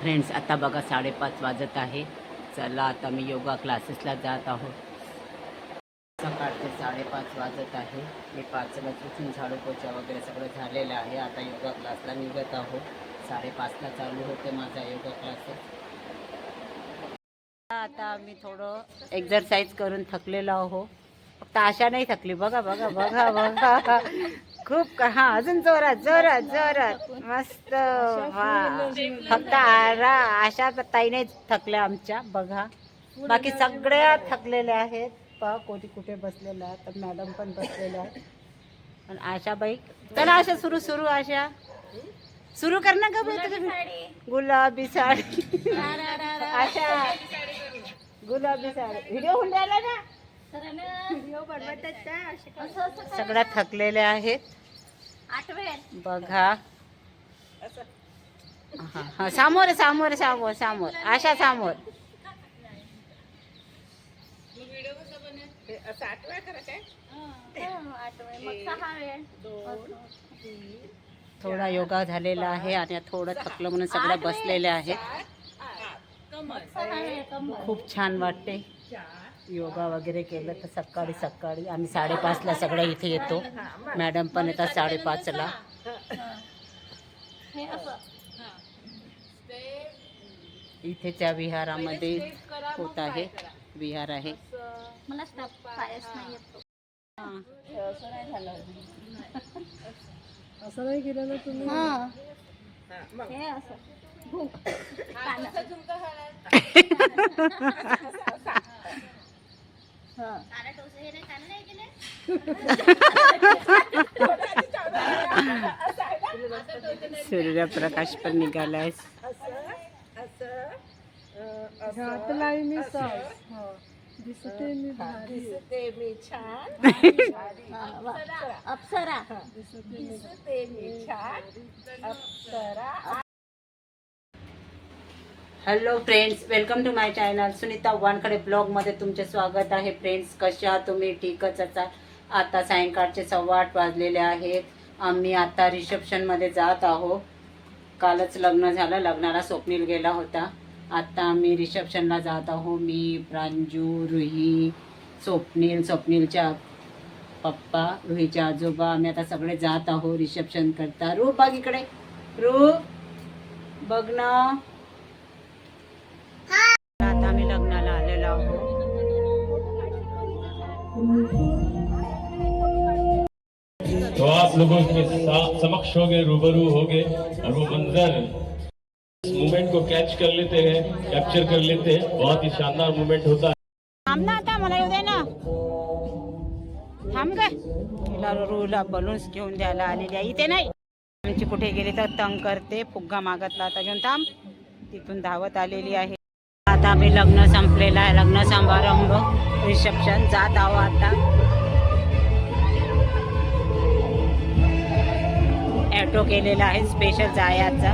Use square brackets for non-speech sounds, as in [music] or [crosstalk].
Friends आता बघा साडेपाच वाजत आहे. चला आता मी योगा क्लासेसला जात आहोत. सकाळचे साडेपाच वाजत आहे. मी पाच वाजून झाडू पोचा वगैरे सगळं झालेलं आहे. आता योगा क्लासला निघत आहोत. साडेपाचला चालू होते माझा योगा क्लासेस आता मी थोडं एक्झरसाईज करून थकलेलो आहो फक्त आशा नाही थकली. बघा बघा बघा बघा. खूप हा अजून जोरात जोरात जोरात. मस्त फक्त आरा आशा ताई नाही थकल्या आमच्या बघा. बाकी सगळ्या थकलेल्या आहेत. पहा कोणी कुठे बसलेल्या तर मॅडम पण बसलेल्या आहेत. आणि आशाबाई चला आशा सुरू सुरू आशा. सुरू कर ना बाई. गुलाबी साडी. आशा. गुलाबी साडी. व्हिडिओ होऊन राहिला ना? सगळ्या थकलेल्या आहेत. बघा. हा हा. समोर समोर समोर समोर. आशा समोर. थोडा योगा झालेला आहे आणि थोडं थकलं म्हणून सगळ्या बसलेल्या आहेत. खूप छान वाटते. योगा वगैरे केलं तर सकाळी सकाळी आम्ही साडेपाचला सगळ्या इथे येतो. मॅडम पण येतात साडेपाचला. इथेच्या विहारामध्ये होत आहे. विहार आहे. मला स्टफ पायच नाही येतो असं नाही केलं ना तुम्ही. [laughs] सूर्यप्रकाश पण निघालाय. घातलाय मी सॉस हो. दिसते मी. अप्सरा. Hello friends welcome to my channel Sunita Wankhade ब्लॉगमध्ये तुमचे स्वागत आहे. फ्रेंड्स कशा तुम्ही? ठीकच असाल? आता सायंकाळचे सव्वा आठ वाजलेले आहेत. आम्ही आता रिसेप्शनमध्ये जात आहो कालच लग्न झालं. लग्नाला स्वप्नील गेला होता. आता आम्ही रिसेप्शनला जात आहो मी प्रांजू रुही स्वप्नील स्वप्नीलच्या पप्पा रुहीच्या आजोबा. आम्ही आता सगळे जात आहो रिसेप्शन करता. रू बघ इकडे. रू बघ ना. तो आप लोगों के समक्ष हो गए रूबरू हो गए और वो मंजर मूवमेंट को कैच कर लेते हैं कैप्चर कर लेते हैं। बहुत ही शानदार मूवमेंट होता है। थांब ना आता मला येऊ दे ना थांब ग तिला रूला बलून्स घेऊन द्यायला आलेली आहे इथे नाही। आमची कुठे गेली तर तंग करते फुग्गा मागतला आता घेऊन थांब तिथून धावत आलेली आहे आता आम्ही लग्न संपलेलं आहे. लग्न समारंभ रिसेप्शन जात आहो आता. ॲटो केलेला आहे. स्पेशल जायाचा